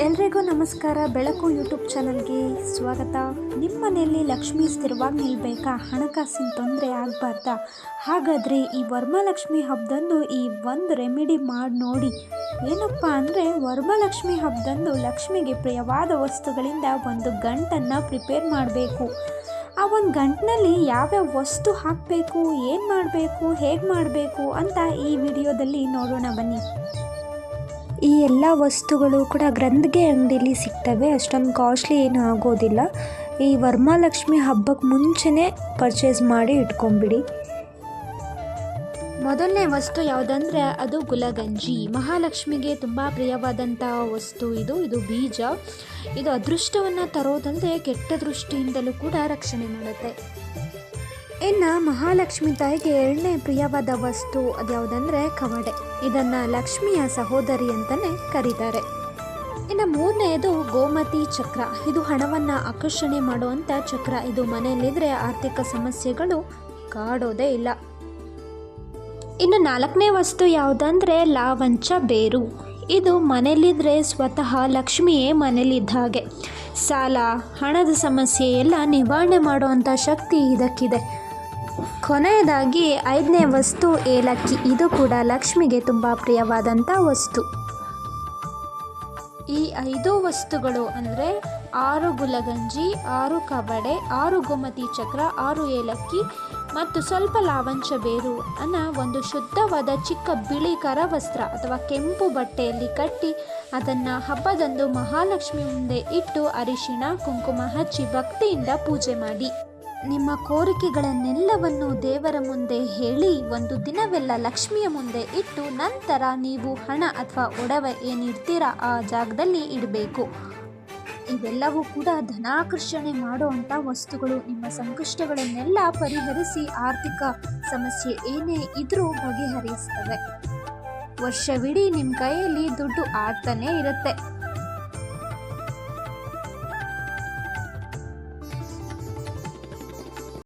ಎಲ್ರಿಗೂ ನಮಸ್ಕಾರ. ಬೆಳಕು ಯೂಟ್ಯೂಬ್ ಚಾನಲ್ಗೆ ಸ್ವಾಗತ. ನಿಮ್ಮ ಮನೆಯಲ್ಲಿ ಲಕ್ಷ್ಮಿ ಸ್ಥಿರವಾಗಿ ನಿಲ್ಲಬೇಕಾ ಹಣಕಾಸಿನ ತೊಂದರೆ ಆಗಬಾರ್ದಾ? ಹಾಗಾದರೆ ಈ ವರ್ಮಲಕ್ಷ್ಮಿ ಹಬ್ಬದಂದು ಈ ಒಂದು ರೆಮಿಡಿ ಮಾಡಿ ನೋಡಿ. ಏನಪ್ಪ ಅಂದರೆ ವರ್ಮಲಕ್ಷ್ಮಿ ಹಬ್ಬದಂದು ಲಕ್ಷ್ಮಿಗೆ ಪ್ರಿಯವಾದ ವಸ್ತುಗಳಿಂದ ಒಂದು ಗಂಟನ್ನು ಪ್ರಿಪೇರ್ ಮಾಡಬೇಕು. ಆ ಒಂದು ಗಂಟಿನಲ್ಲಿ ಯಾವ್ಯಾವ ವಸ್ತು ಹಾಕಬೇಕು, ಏನು ಮಾಡಬೇಕು, ಹೇಗೆ ಮಾಡಬೇಕು ಅಂತ ಈ ವಿಡಿಯೋದಲ್ಲಿ ನೋಡೋಣ ಬನ್ನಿ. ಈ ಎಲ್ಲ ವಸ್ತುಗಳು ಕೂಡ ಗ್ರಂಥಿಗೆ ಅಂಗಡಿಲಿ ಸಿಗ್ತವೆ. ಅಷ್ಟೊಂದು ಕಾಸ್ಟ್ಲಿ ಏನು ಆಗೋದಿಲ್ಲ. ಈ ವರಮಹಾಲಕ್ಷ್ಮಿ ಹಬ್ಬಕ್ಕೆ ಮುಂಚೆನೇ ಪರ್ಚೇಸ್ ಮಾಡಿ ಇಟ್ಕೊಂಬಿಡಿ ಮೊದಲನೇ ವಸ್ತು ಯಾವುದಂದರೆ ಅದು ಗುಲಗಂಜಿ. ಮಹಾಲಕ್ಷ್ಮಿಗೆ ತುಂಬ ಪ್ರಿಯವಾದಂಥ ವಸ್ತು ಇದು. ಇದು ಬೀಜ. ಇದು ಅದೃಷ್ಟವನ್ನು ತರೋದಲ್ಲದೆ ಕೆಟ್ಟ ದೃಷ್ಟಿಯಿಂದಲೂ ಕೂಡ ರಕ್ಷಣೆ ಮಾಡುತ್ತೆ. ಇನ್ನು ಮಹಾಲಕ್ಷ್ಮಿ ತಾಯಿಗೆ ಎರಡನೇ ಪ್ರಿಯವಾದ ವಸ್ತು ಅದ್ಯಾವುದಂದ್ರೆ ಕವಡೆ. ಇದನ್ನು ಲಕ್ಷ್ಮಿಯ ಸಹೋದರಿ ಅಂತಲೇ ಕರೀತಾರೆ. ಇನ್ನು ಮೂರನೆಯದು ಗೋಮತಿ ಚಕ್ರ. ಇದು ಹಣವನ್ನು ಆಕರ್ಷಣೆ ಮಾಡುವಂಥ ಚಕ್ರ. ಇದು ಮನೆಯಲ್ಲಿದ್ದರೆ ಆರ್ಥಿಕ ಸಮಸ್ಯೆಗಳು ಕಾಡೋದೇ ಇಲ್ಲ. ಇನ್ನು ನಾಲ್ಕನೇ ವಸ್ತು ಯಾವುದಂದ್ರೆ ಲಾವಂಚ ಬೇರು. ಇದು ಮನೆಯಲ್ಲಿದ್ದರೆ ಸ್ವತಃ ಲಕ್ಷ್ಮಿಯೇ ಮನೇಲಿದ್ದ ಹಾಗೆ. ಸಾಲ, ಹಣದ ಸಮಸ್ಯೆ ಎಲ್ಲ ನಿವಾರಣೆ ಮಾಡುವಂಥ ಶಕ್ತಿ ಇದಕ್ಕಿದೆ. ಕೊನೆಯದಾಗಿ, ಐದನೇ ವಸ್ತು ಏಲಕ್ಕಿ. ಇದು ಕೂಡ ಲಕ್ಷ್ಮಿಗೆ ತುಂಬ ಪ್ರಿಯವಾದಂಥ ವಸ್ತು. ಈ ಐದು ವಸ್ತುಗಳು ಅಂದರೆ ಆರು ಗುಲಗಂಜಿ, ಆರು ಕಬಡೆ ಆರು ಗೋಮತಿ ಚಕ್ರ, ಆರು ಏಲಕ್ಕಿ ಮತ್ತು ಸ್ವಲ್ಪ ಲಾವಂಚ ಬೇರು ಅನ್ನ ಒಂದು ಶುದ್ಧವಾದ ಚಿಕ್ಕ ಬಿಳಿ ಕರವಸ್ತ್ರ ಅಥವಾ ಕೆಂಪು ಬಟ್ಟೆಯಲ್ಲಿ ಕಟ್ಟಿ ಅದನ್ನು ಹಬ್ಬದಂದು ಮಹಾಲಕ್ಷ್ಮಿ ಮುಂದೆ ಇಟ್ಟು ಅರಿಶಿಣ, ಕುಂಕುಮ ಹಚ್ಚಿ ಭಕ್ತಿಯಿಂದ ಪೂಜೆ ಮಾಡಿ. ನಿಮ್ಮ ಕೋರಿಕೆಗಳನ್ನೆಲ್ಲವನ್ನು ದೇವರ ಮುಂದೆ ಹೇಳಿ ಒಂದು ದಿನವೆಲ್ಲ ಲಕ್ಷ್ಮಿಯ ಮುಂದೆ ಇಟ್ಟು ನಂತರ ನೀವು ಹಣ ಅಥವಾ ಒಡವೆ ಏನಿಡ್ತೀರಾ ಆ ಜಾಗದಲ್ಲಿ ಇಡಬೇಕು. ಇವೆಲ್ಲವೂ ಕೂಡ ಧನಾಕರ್ಷಣೆ ಮಾಡುವಂಥ ವಸ್ತುಗಳು. ನಿಮ್ಮ ಸಂಕಷ್ಟಗಳನ್ನೆಲ್ಲ ಪರಿಹರಿಸಿ ಆರ್ಥಿಕ ಸಮಸ್ಯೆ ಏನೇ ಇದ್ರೂ ಬಗೆಹರಿಸ್ತವೆ. ವರ್ಷವಿಡೀ ನಿಮ್ಮ ಕೈಯಲ್ಲಿ ದುಡ್ಡು ಆಡ್ತಾನೇ ಇರುತ್ತೆ.